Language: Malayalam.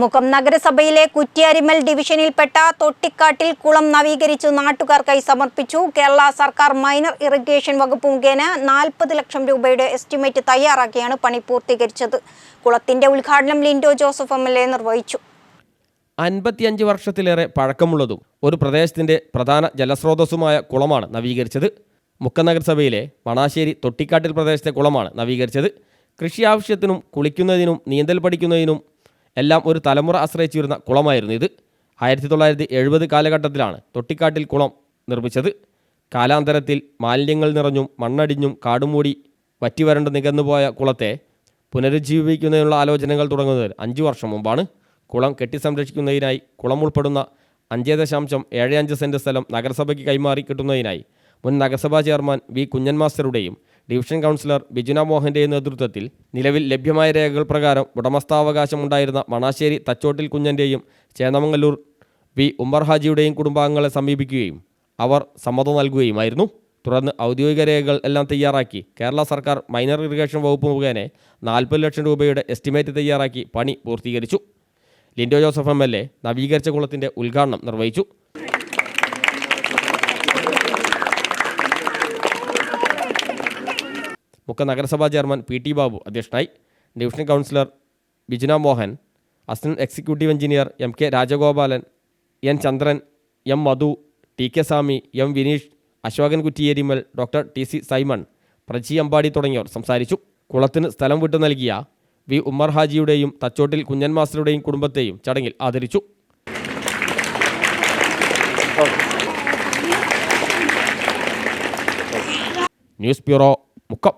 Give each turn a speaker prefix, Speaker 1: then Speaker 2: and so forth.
Speaker 1: മുഖം നഗരസഭയിലെ കുറ്റ്യാരിമൽ ഡിവിഷനിൽപ്പെട്ട തൊട്ടിക്കാട്ടിൽ കുളം നവീകരിച്ചു നാട്ടുകാർക്കായി സമർപ്പിച്ചു. കേരള സർക്കാർ മൈനർ ഇറിഗേഷൻ വകുപ്പ് മുഖേന നാൽപ്പത് ലക്ഷം രൂപയുടെ എസ്റ്റിമേറ്റ് തയ്യാറാക്കിയാണ് പണി പൂർത്തീകരിച്ചത്. കുളത്തിന്റെ ഉദ്ഘാടനം Lindo Joseph M L A നിർവഹിച്ചു.
Speaker 2: അൻപത്തിയഞ്ച് വർഷത്തിലേറെ പഴക്കമുള്ളതും ഒരു പ്രദേശത്തിന്റെ പ്രധാന ജലസ്രോതസ്സുമായ കുളമാണ് നവീകരിച്ചത്. മുക്ക നഗരസഭയിലെ മണാശ്ശേരി തൊട്ടിക്കാട്ടിൽ പ്രദേശത്തെ കുളമാണ് നവീകരിച്ചത്. കൃഷി ആവശ്യത്തിനും കുളിക്കുന്നതിനും നീന്തൽ പഠിക്കുന്നതിനും എല്ലാം ഒരു തലമുറ ആശ്രയിച്ചിരുന്ന കുളമായിരുന്നു ഇത്. ആയിരത്തി തൊള്ളായിരത്തി എഴുപത് കാലഘട്ടത്തിലാണ് തൊട്ടിക്കാട്ടിൽ കുളം നിർമ്മിച്ചത്. കാലാന്തരത്തിൽ മാലിന്യങ്ങൾ നിറഞ്ഞും മണ്ണടിഞ്ഞും കാടുമൂടി വറ്റിവരണ്ട് നികന്നുപോയ കുളത്തെ പുനരുജ്ജീവിപ്പിക്കുന്നതിനുള്ള ആലോചനകൾ തുടങ്ങുന്നത് അഞ്ചു വർഷം മുമ്പാണ്. കുളം കെട്ടി സംരക്ഷിക്കുന്നതിനായി കുളം ഉൾപ്പെടുന്ന അഞ്ച് ദശാംശം ഏഴ് അഞ്ച് സെന്റ് സ്ഥലം നഗരസഭയ്ക്ക് കൈമാറി കിട്ടുന്നതിനായി മുൻ നഗരസഭാ ചെയർമാൻ വി കുഞ്ഞൻ മാസ്റ്ററുടെയും ഡിവിഷൻ കൗൺസിലർ ബിജുന മോഹന്റെ നേതൃത്വത്തിൽ നിലവിൽ ലഭ്യമായ രേഖകൾ പ്രകാരം ഉടമസ്ഥാവകാശമുണ്ടായിരുന്ന മണാശ്ശേരി തച്ചോട്ടിൽ കുഞ്ഞന്റെയും ചേന്നമംഗല്ലൂർ വി ഉമ്മർ ഹാജിയുടെയും കുടുംബാംഗങ്ങളെ സമീപിക്കുകയും അവർ സമ്മതം നൽകുകയുമായിരുന്നു. തുടർന്ന് ഔദ്യോഗിക രേഖകൾ എല്ലാം തയ്യാറാക്കി കേരള സർക്കാർ മൈനർ ഇറിഗേഷൻ വകുപ്പ് മുഖേന നാൽപ്പത് ലക്ഷം രൂപയുടെ എസ്റ്റിമേറ്റ് തയ്യാറാക്കി പണി പൂർത്തീകരിച്ചു. Linto Joseph M L A നവീകരിച്ച കുളത്തിന്റെ ഉദ്ഘാടനം നിർവഹിച്ചു. മുഖ്യ നഗരസഭാ ചെയർമാൻ പി ടി ബാബു അധ്യക്ഷനായി. Division councillor Bijuna Mohan assistant executive engineer M K Rajagopalan N Chandran M Madhu T K Swami M Vineesh Ashokan Kuttiyerimal doctor T C Simon Praji Ambadi തുടങ്ങിയവർ സംസാരിച്ചു. കുളത്തിന് സ്ഥലം വിട്ടു നൽകിയ വി ഉമ്മർ ഹാജിയുടെയും തച്ചോട്ടിൽ കുഞ്ഞൻ മാസ്റ്ററുടെയും കുടുംബത്തെയും ചടങ്ങിൽ ആദരിച്ചു. News bureau Mukkam.